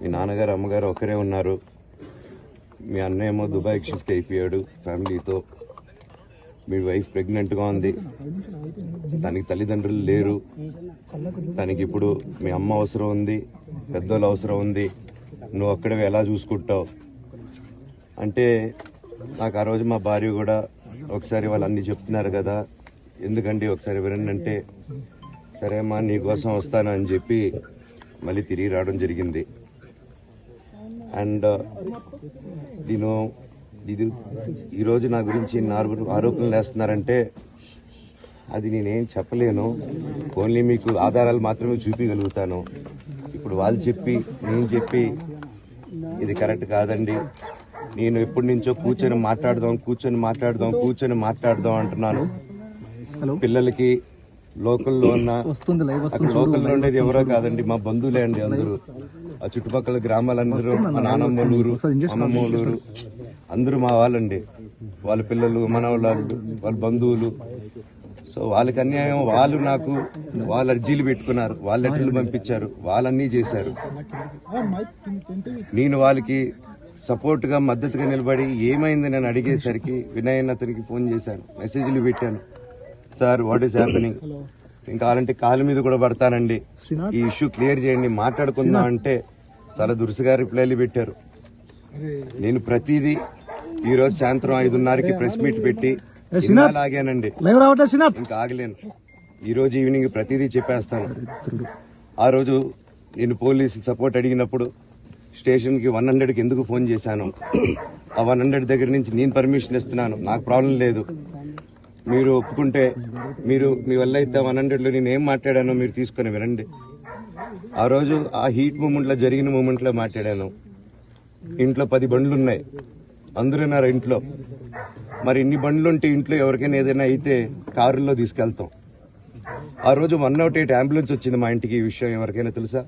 మీ నాన్నగారు అమ్మగారు ఒకరే ఉన్నారు. మీ అన్న ఏమో దుబాయ్కి షిఫ్ట్ అయిపోయాడు ఫ్యామిలీతో. మీ వైఫ్ ప్రెగ్నెంట్గా ఉంది. తనకి తల్లిదండ్రులు లేరు. తనకి ఇప్పుడు మీ అమ్మ అవసరం ఉంది పెద్దోళ్ళు అవసరం ఉంది. నువ్వు అక్కడే ఎలా చూసుకుంటావు? అంటే నాకు ఆ రోజు మా భార్య కూడా ఒకసారి వాళ్ళు అన్ని చెప్తున్నారు కదా ఎందుకండి ఒకసారి వినండి అంటే సరే అమ్మా నీకోసం వస్తాను అని చెప్పి మళ్ళీ తిరిగి రావడం జరిగింది. అండ్ నేను ఇది ఈరోజు నా గురించి ఆరోప- ఆరోపణలు వేస్తున్నారంటే అది నేనేం చెప్పలేను. ఓన్లీ మీకు ఆధారాలు మాత్రమే చూపించగలుగుతాను ఇప్పుడు వాళ్ళు చెప్పి నేను చెప్పి ఇది కరెక్ట్ కాదండి. నేను ఎప్పటి నుంచో కూర్చొని మాట్లాడదాం కూర్చొని మాట్లాడదాం కూర్చొని మాట్లాడదాం అంటున్నాను. పిల్లలకి లోకల్లో ఉన్న లోకల్లో ఉండేది ఎవరో కాదండి మా బంధువులే అండి అందరూ. ఆ చుట్టుపక్కల గ్రామాలందరూ మా నానమ్మలూరు అమ్మమ్మలూరు అందరూ మా వాళ్ళండి. వాళ్ళ పిల్లలు మన వాళ్ళు వాళ్ళ బంధువులు. సో వాళ్ళకి అన్యాయం వాళ్ళు నాకు వాళ్ళ అర్జీలు పెట్టుకున్నారు వాళ్ళ లెటర్లు పంపించారు వాళ్ళన్నీ చేశారు. నేను వాళ్ళకి సపోర్ట్గా మద్దతుగా నిలబడి ఏమైంది నేను అడిగేసరికి వినయన్ అతనికి ఫోన్ చేశాను మెసేజ్లు పెట్టాను. సార్ వాట్ ఈస్ హ్యాపెనింగ్ ఇంకా కావాలంటే కాలు మీద కూడా పడతానండి. ఈ ఇష్యూ క్లియర్ చేయండి మాట్లాడుకుందాం అంటే చాలా దురుసుగా రిప్లైలు పెట్టారు. నేను ప్రతిదీ ఈ రోజు సాయంత్రం ఐదున్నరకి ప్రెస్ మీట్ పెట్టి ఆగానండి. ఇంకా ఆగలేను. ఈ రోజు ఈవినింగ్ ప్రతిదీ చెప్పేస్తాను. ఆ రోజు నేను పోలీస్ సపోర్ట్ అడిగినప్పుడు స్టేషన్కి వన్ హండ్రెడ్కి ఎందుకు ఫోన్ చేశాను? ఆ వన్ హండ్రెడ్ దగ్గర నుంచి నేను పర్మిషన్ ఇస్తున్నాను. నాకు ప్రాబ్లం లేదు. మీరు ఒప్పుకుంటే మీరు మీ వల్ల అయితే వన్ హండ్రెడ్లో నేను ఏం మాట్లాడానో మీరు తీసుకొని వినండి ఆ రోజు ఆ హీట్ మూమెంట్లో జరిగిన మూమెంట్లో మాట్లాడాను. ఇంట్లో పది బండ్లు ఉన్నాయి అందరూ ఉన్నారు ఇంట్లో. మరి ఇన్ని బండ్లు ఉంటే ఇంట్లో ఎవరికైనా ఏదైనా అయితే కారుల్లో తీసుకెళ్తాం. ఆ రోజు వన్ నాట్ ఎయిట్ అంబులెన్స్ వచ్చింది మా ఇంటికి ఈ విషయం ఎవరికైనా తెలుసా?